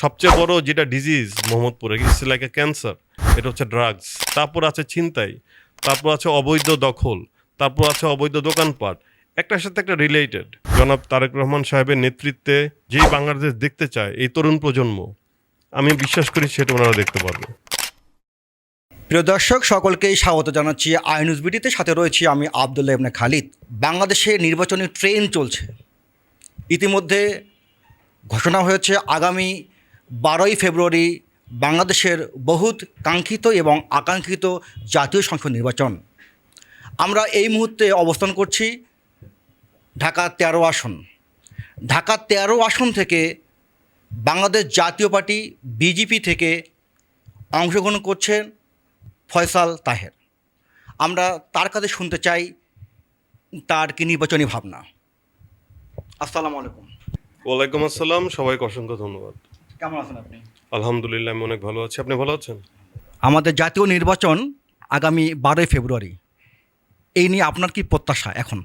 সবচেয়ে বড় যেটা ডিজিজ মোহাম্মদপুরে ইটস লাইক এ ক্যান্সার এটা হচ্ছে ড্রাগস তারপর আছে ছিনতাই, তারপর আছে অবৈধ দখল, তারপর আছে অবৈধ দোকানপাট, একটার সাথে একটা রিলেটেড জনাব তারেক রহমান সাহেবের নেতৃত্বে যেই বাংলাদেশ দেখতে চায়, এই তরুণ প্রজন্ম, আমি বিশ্বাস করি সেটা ওনারা দেখতে পারবে। প্রিয় দর্শক, সকলকেই স্বাগত জানাচ্ছি আইনুস বিডিতে সাথে রয়েছি আমি আবদুল্লাহ ইবনে খালিদ। বাংলাদেশে নির্বাচনী ট্রেন চলছে। ইতিমধ্যে ঘোষণা হয়েছে আগামী বারোই ফেব্রুয়ারি বাংলাদেশের বহুত কাঙ্ক্ষিত এবং আকাঙ্ক্ষিত জাতীয় সংসদ নির্বাচন। আমরা এই মুহূর্তে অবস্থান করছি ঢাকা তেরো আসন। ঢাকা তেরো আসন থেকে বাংলাদেশ জাতীয় পার্টি বিজেপি থেকে অংশগ্রহণ করছেন ফয়সাল তাহের। আমরা তার কাছে শুনতে চাই তার কি নির্বাচনী ভাবনা। আসসালামু আলাইকুম। ওয়ালাইকুম আসসালাম, সবাইকে অসংখ্য ধন্যবাদ। কেমন আছেন আপনি? আলহামদুলিল্লাহ আমি অনেক ভালো আছি। আপনি ভালো আছেন? আমাদের জাতীয় নির্বাচন আগামী বারোই ফেব্রুয়ারি। এই নিয়ে আপনার কি প্রত্যাশা এখন?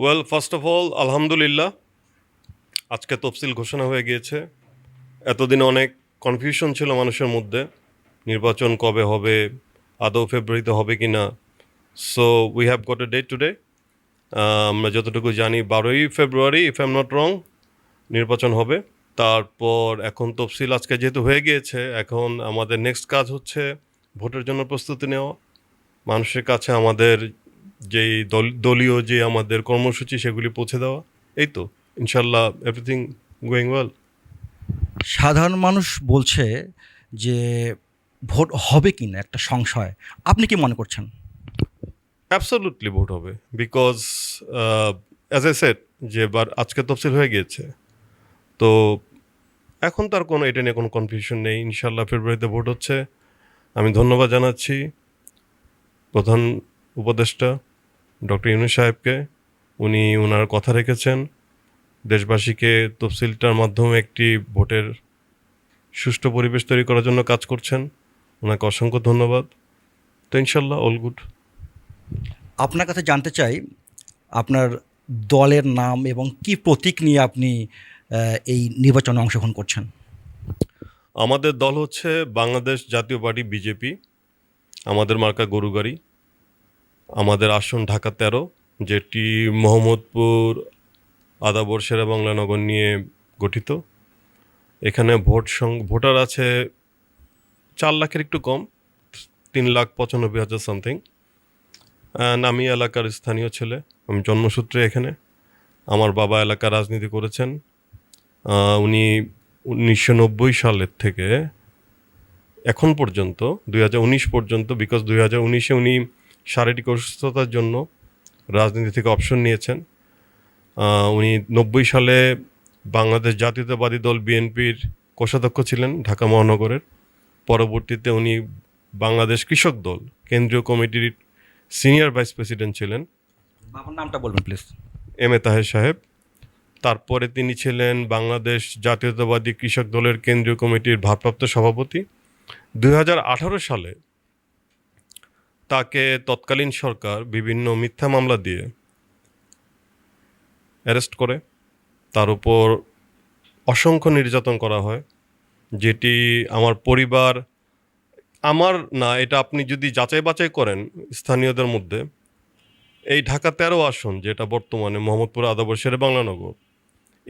ওয়েল ফার্স্ট অফ অল আলহামদুলিল্লাহ আজকে তফসিল ঘোষণা হয়ে গিয়েছে। এতদিন অনেক কনফিউশন ছিল মানুষের মধ্যে নির্বাচন কবে হবে আদৌ ফেব্রুয়ারিতে হবে কি না so we have got a date today আমরা যতটুকু জানি বারোই February if am not wrong নির্বাচন হবে। তারপর এখন তফসিল আজকে যেহেতু হয়ে গিয়েছে এখন আমাদের নেক্সট কাজ হচ্ছে ভোটের জন্য প্রস্তুতি নেওয়া। মানুষের কাছে আমাদের যেই দল দলীয় যে আমাদের কর্মসূচি সেগুলি পৌঁছে দেওয়া। এই তো ইনশাল্লাহ এভরিথিং গোয়িং ওয়েল সাধারণ মানুষ বলছে যে ভোট হবে কি না একটা সংশয়। আপনি কি মনে করছেন? অ্যাবসলুটলি ভোট হবে বিকজ অ্যাজ এ সেট যে এবার আজকে তফসিল হয়ে গিয়েছে। তো এখন তার কোনো, এটা নিয়ে কোনো কনফিউশন নেই। ইনশাল্লাহ ফেব্রুয়ারিতে ভোট হচ্ছে। আমি ধন্যবাদ জানাচ্ছি প্রধান উপদেষ্টা ডক্টর ইউনুস সাহেবকে। উনি ওনার কথা রেখেছেন। দেশবাসীকে তফসিলটার মাধ্যমে একটি ভোটের সুষ্ঠু পরিবেশ তৈরি করার জন্য কাজ করছেন। ওনাকে অসংখ্য ধন্যবাদ। তো ইনশাল্লাহ অল গুড আপনার কাছে জানতে চাই, আপনার দলের নাম এবং কি প্রতীক নিয়ে আপনি এই নির্বাচনে অংশগ্রহণ করছেন? আমাদের দল হচ্ছে বাংলাদেশ জাতীয় পার্টি, বিজেপি, আমাদের মার্কা গরুগাড়ি, আমাদের আসন ঢাকা তেরো, যেটি মোহাম্মদপুর, আদাবর বাংলা নগর নিয়ে গঠিত। এখানে ভোট সং, ভোটার আছে চার লাখের একটু কম, তিন লাখ পঁচানব্বই হাজার সামথিং। আমি এলাকার স্থানীয় ছেলে, আমি জন্মসূত্রে এখানে। আমার বাবা এলাকার রাজনীতি করেছেন। উনি উনিশশো নব্বই সালের থেকে এখন পর্যন্ত দুই হাজার উনিশ পর্যন্ত বিকজ দুই হাজার উনিশে উনি শারীরিক অসুস্থতার জন্য রাজনীতি থেকে অপশন নিয়েছেন। উনি নব্বই সালে বাংলাদেশ জাতীয়তাবাদী দল বিএনপির কোষাধ্যক্ষ ছিলেন ঢাকা মহানগরের। পরবর্তীতে উনি বাংলাদেশ কৃষক দল কেন্দ্রীয় কমিটির সিনিয়র ভাইস প্রেসিডেন্ট ছিলেন। বাবার নামটা বলবেন প্লিজ এম এ তাহের সাহেব। তারপরে তিনি ছিলেন বাংলাদেশ জাতীয়তাবাদী কৃষক দলের কেন্দ্রীয় কমিটির ভারপ্রাপ্ত সভাপতি। দু হাজার আঠারো সালে তাকে তৎকালীন সরকার বিভিন্ন মিথ্যা মামলা দিয়ে অ্যারেস্ট করে। তার উপর অসংখ্য নির্যাতন করা হয়, যেটি আমার পরিবার, আমার না, এটা আপনি যদি যাচাই বাছাই করেন স্থানীয়দের মধ্যে, এই ঢাকা তেরো আসন, যেটা বর্তমানে মোহাম্মদপুর আদাবর শেরে বাংলানগর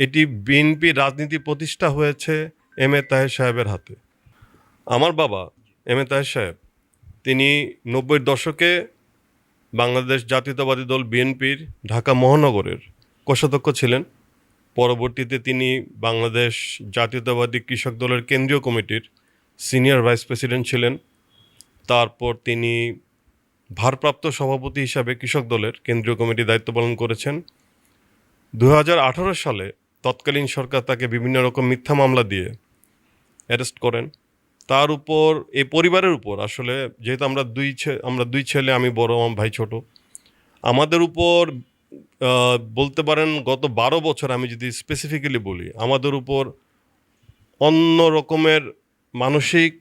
এটি বিএনপি রাজনীতি প্রতিষ্ঠা হয়েছে এম এ তাহের সাহেবের হাতে। আমার বাবা এম এ তাহের সাহেব, তিনি নব্বইয়ের দশকে বাংলাদেশ জাতীয়তাবাদী দল বিএনপির ঢাকা মহানগরের কোষাধ্যক্ষ ছিলেন। পরবর্তীতে তিনি বাংলাদেশ জাতীয়তাবাদী কৃষক দলের কেন্দ্রীয় কমিটির সিনিয়র ভাইস প্রেসিডেন্ট ছিলেন। তারপর তিনি ভারপ্রাপ্ত সভাপতি হিসাবে কৃষক দলের কেন্দ্রীয় কমিটি দায়িত্ব পালন করেছেন। দু হাজার আঠারো সালে তৎকালীন সরকার তাকে বিভিন্ন রকম মিথ্যা মামলা দিয়ে অ্যারেস্ট করেন। তার উপর, এই পরিবারের উপর, আসলে যেহেতু আমরা দুই আমরা দুই ছেলে, আমি বড়, আমার ভাই ছোট, আমাদের উপর বলতে পারেন গত বারো বছর আমি যদি স্পেসিফিক্যালি বলি, আমাদের উপর অন্য রকমের মানসিক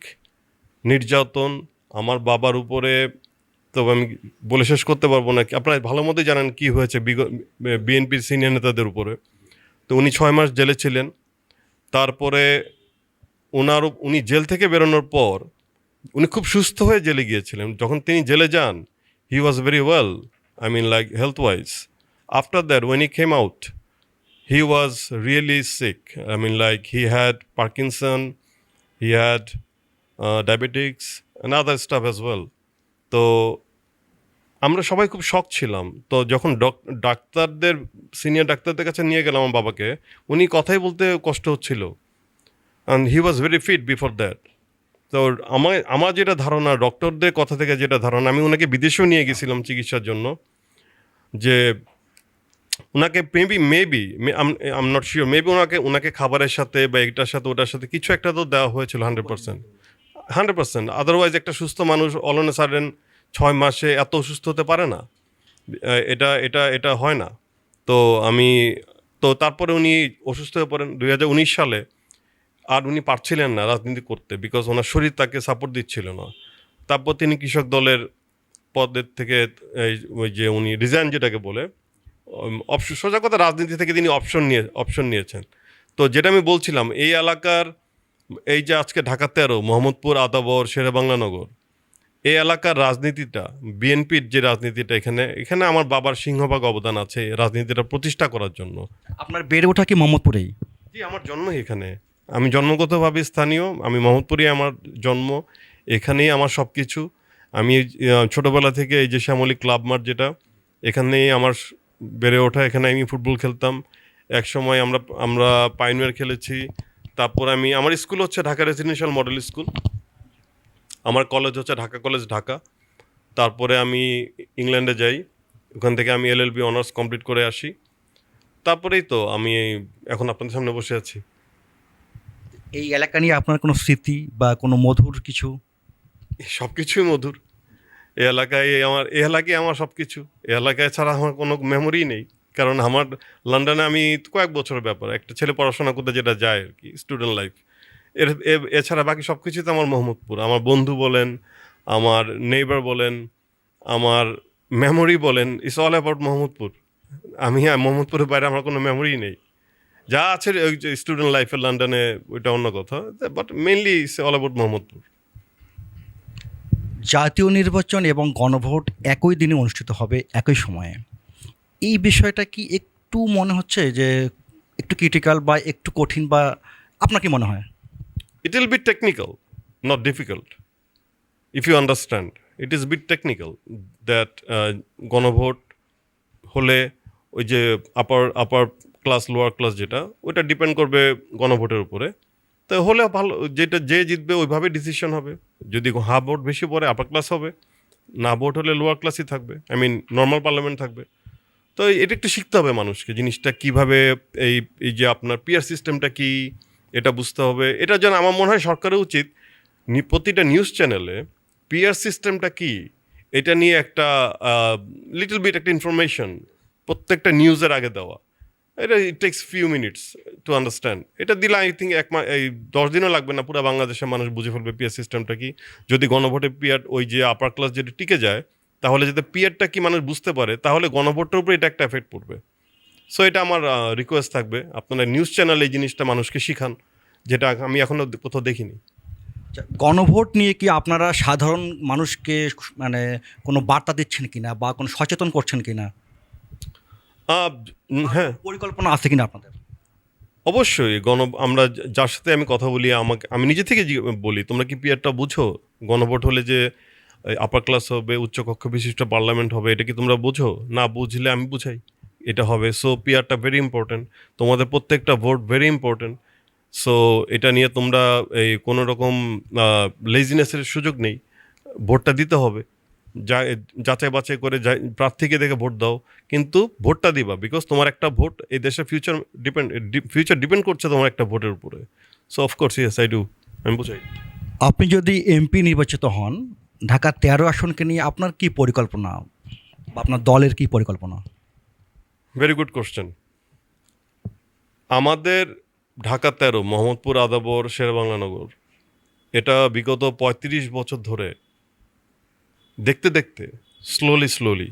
নির্যাতন আমার বাবার উপরে, তবে আমি বলে শেষ করতে পারব না। কি আপনারা ভালো মতোই জানেন কি হয়েছে বিএনপির সিনিয়র নেতাদের উপরে। তো উনি ছয় মাস জেলে ছিলেন। তারপরে ওনার উনি জেল থেকে বেরোনোর পর উনি খুব সুস্থ হয়ে জেলে গিয়েছিলেন। যখন তিনি জেলে যান he was very well I mean like health wise after that when he came out he was really sick I mean like he had Parkinson, he had diabetics diabetics, other stuff as well তো আমরা সবাই খুব শখ ছিলাম। তো যখন doc- ডাক্তারদের senior ডাক্তারদের কাছে নিয়ে গেলাম আমার বাবাকে, উনি কথাই বলতে কষ্ট হচ্ছিল। And he was very fit before that তো আমার আমার যেটা ধারণা, ডক্টরদের কথা থেকে যেটা ধারণা, আমি ওনাকে বিদেশেও নিয়ে গেছিলাম চিকিৎসার জন্য। যে ওনাকে maybe maybe I'm not sure maybe ওনাকে ওনাকে খাবারের সাথে বা এটার সাথে, ওটার সাথে কিছু একটা তো দেওয়া হয়েছিল hundred percent hundred percent otherwise একটা সুস্থ মানুষ অল অলনে সাডেন ছয় মাসে এত অসুস্থ হতে পারে না? এটা এটা এটা হয় না। তো আমি, তো তারপরে উনি অসুস্থ হয়ে পড়েন দুই হাজার উনিশ সালে। আর উনি পারছিলেন না রাজনীতি করতে বিকজ ওনার শরীর তাকে সাপোর্ট দিচ্ছিল না। তারপর তিনি কৃষক দলের পদের থেকে ওই যে উনি রিজাইন যেটাকে বলে অপশন সোজা কথা রাজনীতি থেকে তিনি অপশন নিয়ে অপশন নিয়েছেন। তো যেটা আমি বলছিলাম, এই এলাকার, এই যে আজকে ঢাকা তেরো, মোহাম্মদপুর, আদাবর, শেরেবাংলা নগর এই এলাকার রাজনীতিটা বিএনপির যে রাজনীতিটা এখানে এখানে আমার বাবার সিংহভাগ অবদান আছে রাজনীতিটা প্রতিষ্ঠা করার জন্য। আপনার বেড়ে ওঠা কি মোহাম্মদপুরেই? জি আমার জন্ম এখানে। আমি জন্মগতভাবে স্থানীয় আমি মোহাম্মদপুরে আমার জন্ম এখানেই আমার সব কিছু আমি ছোটবেলা থেকে এই যে শ্যামলী ক্লাব মাঠ যেটা এখানেই আমার বেড়ে ওঠা। এখানে আমি ফুটবল খেলতাম। এক সময় আমরা আমরা পাইনওয়ার খেলেছি। তারপর আমি আমার স্কুল হচ্ছে ঢাকা রেসিডেন্সিয়াল মডেল স্কুল। আমার কলেজ হচ্ছে ঢাকা কলেজ ঢাকা। তারপরে আমি ইংল্যান্ডে যাই। ওখান থেকে আমি এল এলএলবি অনার্স কমপ্লিট করে আসি। তারপরেই তো আমি এখন আপনাদের সামনে বসে আছি। এই এলাকা নিয়ে আপনার কোনো স্মৃতি বা কোনো মধুর কিছু? সব কিছুই মধুর। এই এলাকায় আমার এই এলাকায় আমার সব কিছু এই এলাকায় ছাড়া আমার কোনো মেমোরি নেই। কারণ আমার লন্ডনে আমি কয়েক বছরের ব্যাপার। একটা ছেলে পড়াশোনা করতে যেটা যায় আর কি স্টুডেন্ট লাইফ এর এছাড়া বাকি সব কিছুই তো আমার মোহাম্মদপুর। আমার বন্ধু বলেন, আমার নেইবার বলেন, আমার মেমোরি বলেন ইটস অল অ্যাবাউট মোহাম্মদপুর। আমি মোহাম্মদপুরের বাইরে আমার কোনো মেমোরি নেই। যা আছে ওই যে স্টুডেন্ট লাইফে লন্ডনে ওইটা অন্য কথা। But mainly it's all about Mohammadpur. জাতীয় নির্বাচন এবং গণভোট একই দিনে অনুষ্ঠিত হবে, একই সময়ে। এই বিষয়টা কি একটু মনে হচ্ছে যে, একটু ক্রিটিক্যাল বা একটু কঠিন বা আপনার কি মনে হয়? It will be technical not difficult. If you understand is bit technical that uh, গণভোট হলে ওই যে upper upper class lower class যেটা ওইটা ডিপেন্ড করবে গণভোটের উপরে। তো হলে ভালো যেটা যে জিতবে ওইভাবে ডিসিশন হবে। যদি হা ভোট বেশি পড়ে আপার ক্লাস হবে। না ভোট হলে লোয়ার ক্লাসই থাকবে। আই মিন নর্মাল পার্লামেন্ট থাকবে। তো এটা একটু শিখতে হবে মানুষকে জিনিসটা কীভাবে এই এই যে আপনার পিয়ার সিস্টেমটা কি এটা বুঝতে হবে। এটা যেন আমার মনে হয় সরকারের উচিত প্রতিটা নিউজ চ্যানেলে পিয়ার সিস্টেমটা কি? এটা নিয়ে একটা লিটল বিট একটা ইনফরমেশন প্রত্যেকটা নিউজের আগে দেওয়া। এটা it takes few minutes to understand এটা দিলে আই থিঙ্ক এক এই দশ দিনও লাগবে না, পুরো বাংলাদেশের মানুষ বুঝে ফেলবে পিয়ার সিস্টেমটা কি। যদি গণভোটে পিয়ার ওই যে আপার ক্লাস যেটা টিকে যায়, তাহলে যাতে পিয়ারটা কি মানুষ বুঝতে পারে, তাহলে গণভোটের উপরে এটা একটা এফেক্ট পড়বে। সো এটা আমার রিকোয়েস্ট থাকবে। আপনারা নিউজ চ্যানেল এই জিনিসটা মানুষকে শিখান যেটা আমি এখনও কোথাও দেখিনি। আচ্ছা, গণভোট নিয়ে কি আপনারা সাধারণ মানুষকে মানে কোনো বার্তা দিচ্ছেন কিনা বা কোনো সচেতন করছেন কিনা? আহ, উম, হ্যাঁ। পরিকল্পনা আছে কিনা আপনাদের? অবশ্যই গণ আমরা যার সাথে আমি কথা বলি আমাকে আমি নিজে থেকে বলি তোমরা কি পিয়ারটা বুঝো? গণভোট হলে যে আপার ক্লাস হবে উচ্চকক্ষ বিশিষ্ট পার্লামেন্ট হবে এটা কি তোমরা বুঝো? না বুঝলে আমি বুঝাই। এটা হবে সো পিয়ারটা ভেরি ইম্পর্ট্যান্ট তোমাদের প্রত্যেকটা ভোট ভেরি ইম্পর্টেন্ট সো এটা নিয়ে তোমরা এই কোনো রকম লেজিনেসের সুযোগ নেই। ভোটটা দিতে হবে। যা, যাচাই বাছাই করে প্রার্থীকে দেখে ভোট দাও। কিন্তু ভোটটা দিবা বিকজ তোমার একটা ভোট এই দেশের ফিউচার ডিপেন্ড ফিউচার ডিপেন্ড করছে তোমার একটা ভোটের উপরে। So of course yes I do আমি বুঝাই। আপনি যদি এমপি নির্বাচিত হন ঢাকা তেরো আসনকে নিয়ে আপনার কি পরিকল্পনা? আপনার দলের কি পরিকল্পনা? ভেরি গুড কোশ্চেন আমাদের ঢাকা তেরো, মোহাম্মদপুর, আদাবর, শেরবাংলানগর, এটা বিগত পঁয়ত্রিশ বছর ধরে দেখতে দেখতে স্লোলি স্লোলি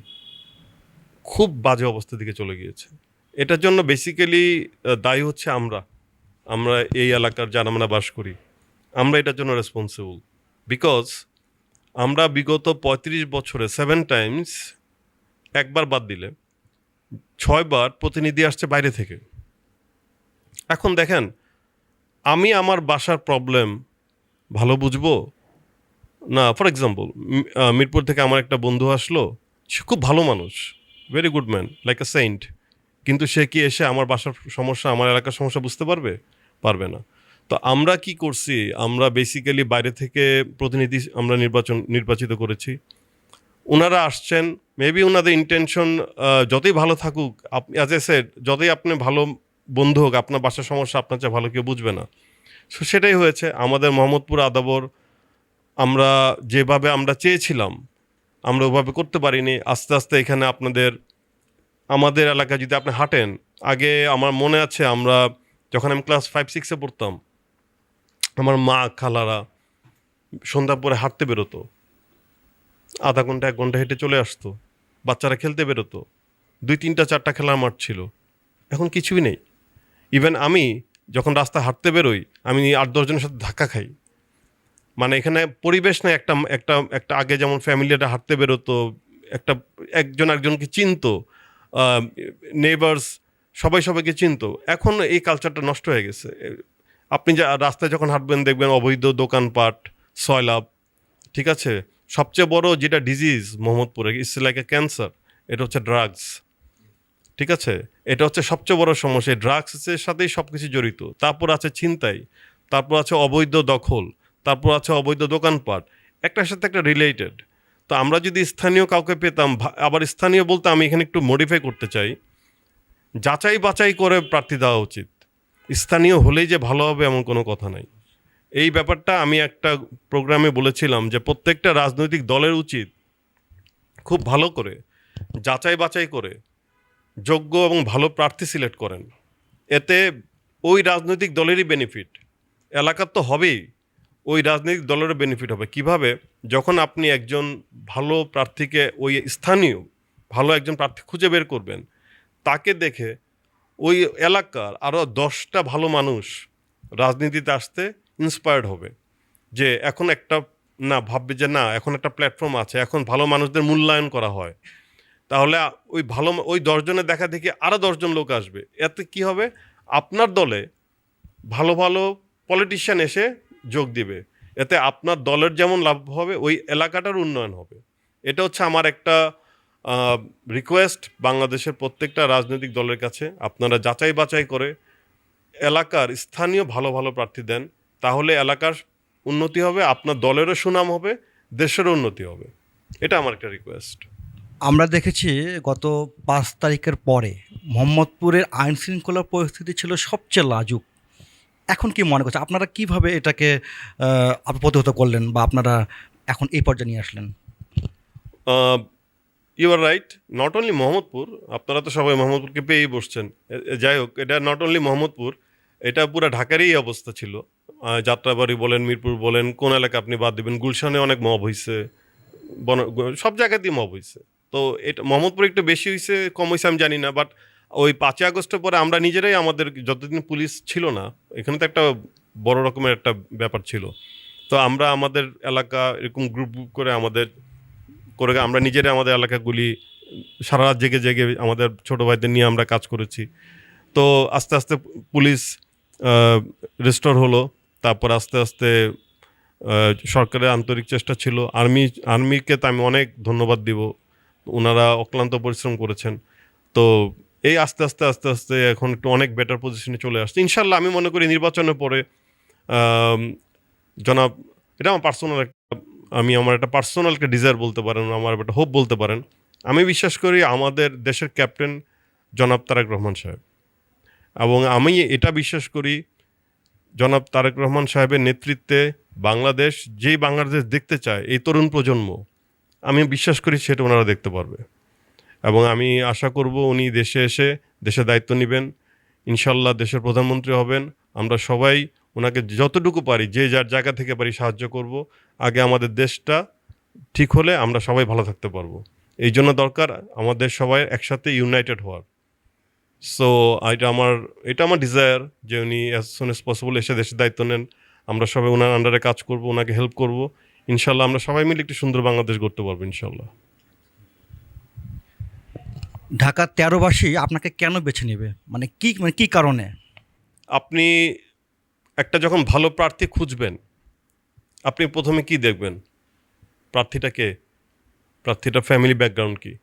খুব বাজে অবস্থার দিকে চলে গিয়েছে। এটার জন্য বেসিক্যালি দায়ী হচ্ছে আমরা। আমরা এই এলাকার যারা আমরা বাস করি, আমরা এটার জন্য রেসপন্সিবল বিকজ আমরা বিগত পঁয়ত্রিশ বছরে সেভেন টাইমস একবার বাদ দিলে ছয়বার প্রতিনিধি আসছে বাইরে থেকে। এখন দেখেন, আমি আমার বাসার প্রবলেম ভালো বুঝব? না ফর এক্সাম্পল মিরপুর থেকে আমার একটা বন্ধু আসলো, সে খুব ভালো মানুষ very good man like a saint কিন্তু সে কি এসে আমার বাসার সমস্যা, আমার এলাকার সমস্যা বুঝতে পারবে? পারবে না। তো আমরা কি করছি? আমরা বেসিক্যালি বাইরে থেকে প্রতিনিধি আমরা নির্বাচন, নির্বাচিত করেছি। ওনারা আসছেন মেবি ওনাদের ইন্টেনশন যতই ভালো থাকুক অ্যাজ এ সেড যতই আপনি ভালো বন্ধু হোক, আপনার বাসার সমস্যা, আপনার চেয়ে ভালো কেউ বুঝবে না। সো সেটাই হয়েছে, আমাদের মোহাম্মদপুর আদাবর, আমরা যেভাবে আমরা চেয়েছিলাম, আমরা ওভাবে করতে পারিনি। আস্তে আস্তে এখানে আপনাদের, আমাদের এলাকায় যদি আপনি হাঁটেন, আগে আমার মনে আছে, আমরা যখন আমি ক্লাস ফাইভ সিক্সে পড়তাম, আমার মা, খালারা সন্ধ্যা পরে হাঁটতে বেরোতো। আধা ঘণ্টা, এক ঘণ্টা হেঁটে চলে আসতো। বাচ্চারা খেলতে বেরোতো। দুই, তিনটা, চারটা খেলার মাঠ ছিল। এখন কিছুই নেই। ইভেন আমি যখন রাস্তা হাঁটতে বেরোই, আমি আট দশজনের সাথে ধাক্কা খাই। মানে এখানে পরিবেশ না একটা একটা একটা আগে যেমন ফ্যামিলিটা হাঁটতে বেরোতো, একটা, একজন একজনকে চিনতো নেবার্স সবাই সবাইকে চিনতো। এখন এই কালচারটা নষ্ট হয়ে গেছে। আপনি যা রাস্তায় যখন হাঁটবেন, দেখবেন অবৈধ দোকানপাট সয়লাভ ঠিক আছে? সবচেয়ে বড় যেটা ডিজিজ মোহাম্মদপুরে ইটস লাইক এ ক্যান্সার এটা হচ্ছে ড্রাগস ঠিক আছে? এটা হচ্ছে সবচেয়ে বড় সমস্যা ড্রাগসের সাথেই সব কিছু জড়িত। তারপর আছে ছিনতাই, তারপর আছে অবৈধ দখল, তারপর আছে অবৈধ দোকানপাট, একটার সাথে একটা রিলেটেড তো আমরা যদি স্থানীয় কাউকে পেতাম আবার স্থানীয় বলতে আমি এখানে একটু মডিফাই করতে চাই যাচাই বাছাই করে প্রার্থী দেওয়া উচিত। স্থানীয় হলেই যে ভালো হবে এমন কোনো কথা নাই। এই ব্যাপারটা আমি একটা প্রোগ্রামে বলেছিলাম যে প্রত্যেকটা রাজনৈতিক দলের উচিত খুব ভালো করে, যাচাই বাছাই করে, যোগ্য এবং ভালো প্রার্থী সিলেক্ট করেন। এতে ওই রাজনৈতিক দলেরই বেনিফিট এলাকার তো হবেই, ওই রাজনৈতিক দলেরও বেনিফিট হবে। কীভাবে? যখন আপনি একজন ভালো প্রার্থীকে ওই স্থানীয়, ভালো একজন প্রার্থী খুঁজে বের করবেন, তাকে দেখে ওই এলাকার আরও দশটা ভালো মানুষ রাজনীতিতে আসতে ইন্সপায়ার্ড হবে। যে এখন একটা, না, ভাববে যে না, এখন একটা প্ল্যাটফর্ম আছে, এখন ভালো মানুষদের মূল্যায়ন করা হয়। তাহলে ওই ভালো ওই দশজনের দেখা দেখি আরও দশজন লোক আসবে। এতে কি হবে? আপনার দলে ভালো ভালো পলিটিশিয়ান এসে যোগ দিবে। এতে আপনার দলের যেমন লাভ হবে, ওই এলাকাটার উন্নয়ন হবে। এটা হচ্ছে আমার একটা রিকোয়েস্ট বাংলাদেশের প্রত্যেকটা রাজনৈতিক দলের কাছে। আপনারা যাচাই বাছাই করে এলাকার স্থানীয় ভালো ভালো প্রার্থী দেন। তাহলে এলাকার উন্নতি হবে আপনার দলেরও সুনাম হবে দেশেরও উন্নতি হবে। এটা আমার একটা রিকোয়েস্ট আমরা দেখেছি গত পাঁচ তারিখের পরে মোহাম্মদপুরের আইন শৃঙ্খলা পরিস্থিতি ছিল সবচেয়ে লাজুক। এখন কি মনে করছে আপনারা কীভাবে এটাকে প্রতিহত করলেন বা আপনারা এখন এই পর্যায়ে নিয়ে আসলেন? You are right not only Mohammadpur আপনারা তো সবাই মোহাম্মদপুরকে পেয়েই বসছেন। যাই হোক এটা নট অনলি মোহাম্মদপুর এটা পুরো ঢাকারই অবস্থা ছিল। যাত্রাবাড়ি বলেন, মিরপুর বলেন, কোন এলাকা আপনি বাদ দিবেন? গুলশানে অনেক মব হয়েছে বন সব জায়গাতেই মব হয়েছে তো এটা মোহাম্মদপুর একটু বেশি হয়েছে কম হয়েছে আমি জানি না বাট ওই পাঁচই আগস্টের পরে আমরা নিজেরাই আমাদের যতদিন পুলিশ ছিল না, এখানে তো একটা বড় রকমের একটা ব্যাপার ছিল। তো আমরা আমাদের এলাকা এরকম গ্রুপ গ্রুপ করে আমাদের, করে আমরা নিজেরাই আমাদের এলাকাগুলি সারা রাত জেগে জেগে আমাদের ছোটো ভাইদের নিয়ে আমরা কাজ করেছি। তো আস্তে আস্তে পুলিশ রেস্টোর হলো। তারপর আস্তে আস্তে সরকারের আন্তরিক চেষ্টা ছিল। আর্মি, আর্মিকে তো আমি অনেক ধন্যবাদ দিব। ওনারা অক্লান্ত পরিশ্রম করেছেন। তো এই আস্তে আস্তে আস্তে আস্তে এখন একটু অনেক বেটার পজিশনে চলে আসছে। ইনশাল্লাহ আমি মনে করি নির্বাচনের পরে জনাব, এটা আমার পার্সোনাল একটা, আমি আমার একটা পার্সোনালকে ডিজায়ার বলতে পারেন, আমার একটা হোপ বলতে পারেন। আমি বিশ্বাস করি আমাদের দেশের ক্যাপ্টেন জনাব তারেক রহমান সাহেব। এবং আমি এটা বিশ্বাস করি জনাব তারেক রহমান সাহেবের নেতৃত্বে বাংলাদেশ, যেই বাংলাদেশ দেখতে চায়, এই তরুণ প্রজন্ম, আমি বিশ্বাস করি সেটা ওনারা দেখতে পারবে। এবং আমি আশা করব উনি দেশে এসে দেশে দায়িত্ব নেবেন, ইনশাল্লাহ দেশের প্রধানমন্ত্রী হবেন। আমরা সবাই ওনাকে যতটুকু পারি, যে যার জায়গা থেকে পারি সাহায্য করব। আগে আমাদের দেশটা ঠিক হলে আমরা সবাই ভালো থাকতে পারব। এই জন্য দরকার আমাদের সবাই একসাথে ইউনাইটেড হওয়ার। সো এটা আমার এটা আমার ডিজায়ার যে উনি অ্যাজ সুন এস পসিবল এসে দেশের দায়িত্ব নেন। আমরা সবাই ওনার আন্ডারে কাজ করব ওনাকে হেল্প করব। ইনশাল্লাহ আমরা সবাই মিলে একটি সুন্দর বাংলাদেশ গড়তে পারব ইনশাল্লাহ। ঢাকার তেরোবাসী আপনাকে কেন বেছে নেবে? মানে কি মানে কী কারণে? আপনি একটা যখন ভালো প্রার্থী খুঁজবেন আপনি প্রথমে কি দেখবেন? প্রার্থীটা কে? প্রার্থীটার ফ্যামিলি ব্যাকগ্রাউন্ড কি?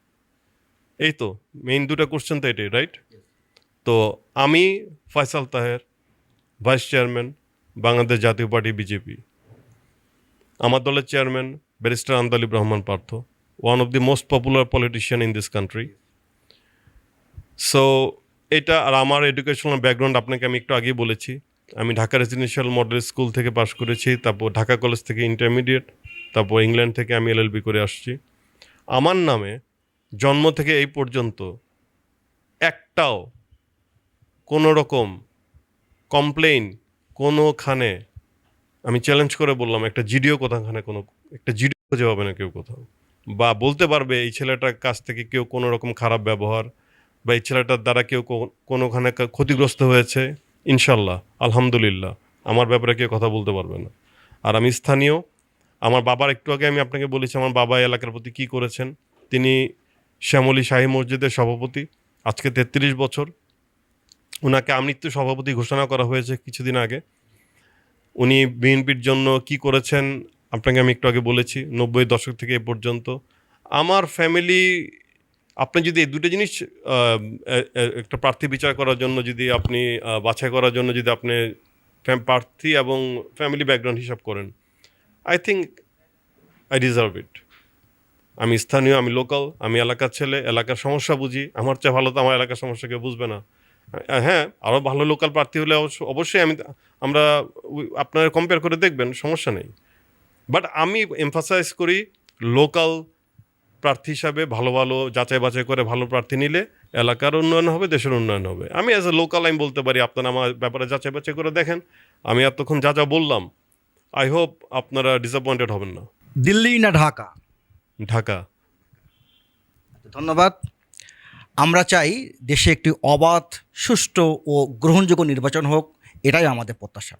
এই তো মেইন দুটা কোশ্চেন তো এটাই রাইট তো আমি Faisal Taher, vice chairman, Bangladesh Jatiya Party BJP. আমার দলের chairman, barrister Andalib Rahman Partho one of the most popular politician in this country so এটা আর আমার এডুকেশনাল ব্যাকগ্রাউন্ড আপনাকে আমি একটু আগেই বলেছি। আমি ঢাকা রেসিডেন্সিয়াল মডেল স্কুল থেকে পাশ করেছি, তারপর ঢাকা কলেজ থেকে ইন্টারমিডিয়েট তারপর ইংল্যান্ড থেকে আমি এলএলবি করে আসছি। আমার নামে জন্ম থেকে এই পর্যন্ত একটাও কোনো রকম কমপ্লেইন কোনোখানে, আমি চ্যালেঞ্জ করে বললাম, একটা জিডিও কোথাখানে কোনো, একটা জিডিও খুঁজে পাবে না কেউ কোথাও। বা বলতে পারবে, এই ছেলেটার কাছ থেকে কেউ কোনো রকম খারাপ ব্যবহার, বা এই ছেলেটার দ্বারা কেউ কোনোখানে ক্ষতিগ্রস্ত হয়েছে, ইনশাল্লাহ, আলহামদুলিল্লাহ, আমার ব্যাপারে কেউ কথা বলতে পারবে না। আর আমি স্থানীয়, আমার বাবার একটু আগে আমি আপনাকে বলেছি, আমার বাবা এলাকার প্রতি কী করেছেন? তিনি শ্যামলী শাহী মসজিদের সভাপতি, আজকে তেত্রিশ বছর ওনাকে আমৃত্যু সভাপতি ঘোষণা করা হয়েছে কিছুদিন আগে। উনি বিএনপির জন্য কি করেছেন আপনাকে আমি একটু আগে বলেছি, নব্বই দশক থেকে এ পর্যন্ত। আমার ফ্যামিলি, আপনি যদি এই দুটো জিনিস একটা প্রার্থী বিচার করার জন্য যদি আপনি বাছাই করার জন্য যদি আপনি প্রার্থী এবং ফ্যামিলি ব্যাকগ্রাউন্ড হিসাব করেন, I think I deserve it. আমি স্থানীয়, আমি লোকাল, আমি এলাকার ছেলে, এলাকার সমস্যা বুঝি। আমার চেয়ে ভালো তো আমার এলাকার সমস্যা কেউ বুঝবে না। হ্যাঁ আরও ভালো লোকাল প্রার্থী হলে অবশ্য অবশ্যই আমি আমরা আপনারা কম্পেয়ার করে দেখবেন সমস্যা নেই। বাট আমি এমফাসাইজ করি লোকাল প্রার্থী হিসাবে ভালো ভালো যাচাই বাছাই করে ভালো প্রার্থী নিলে এলাকার উন্নয়ন হবে দেশের উন্নয়ন হবে। আমি অ্যাজ এ লোকাল আমি বলতে পারি আপনারা আমার ব্যাপারে যাচাই বাছাই করে দেখেন। আমি এতক্ষণ যা যা বললাম আই হোপ আপনারা ডিসঅ্যাপয়েন্টেড হবেন না। দিল্লি না ঢাকা? ঢাকা। ধন্যবাদ। আমরা চাই দেশে একটি অবাধ সুষ্ঠু ও গ্রহণযোগ্য নির্বাচন হোক এটাই আমাদের প্রত্যাশা।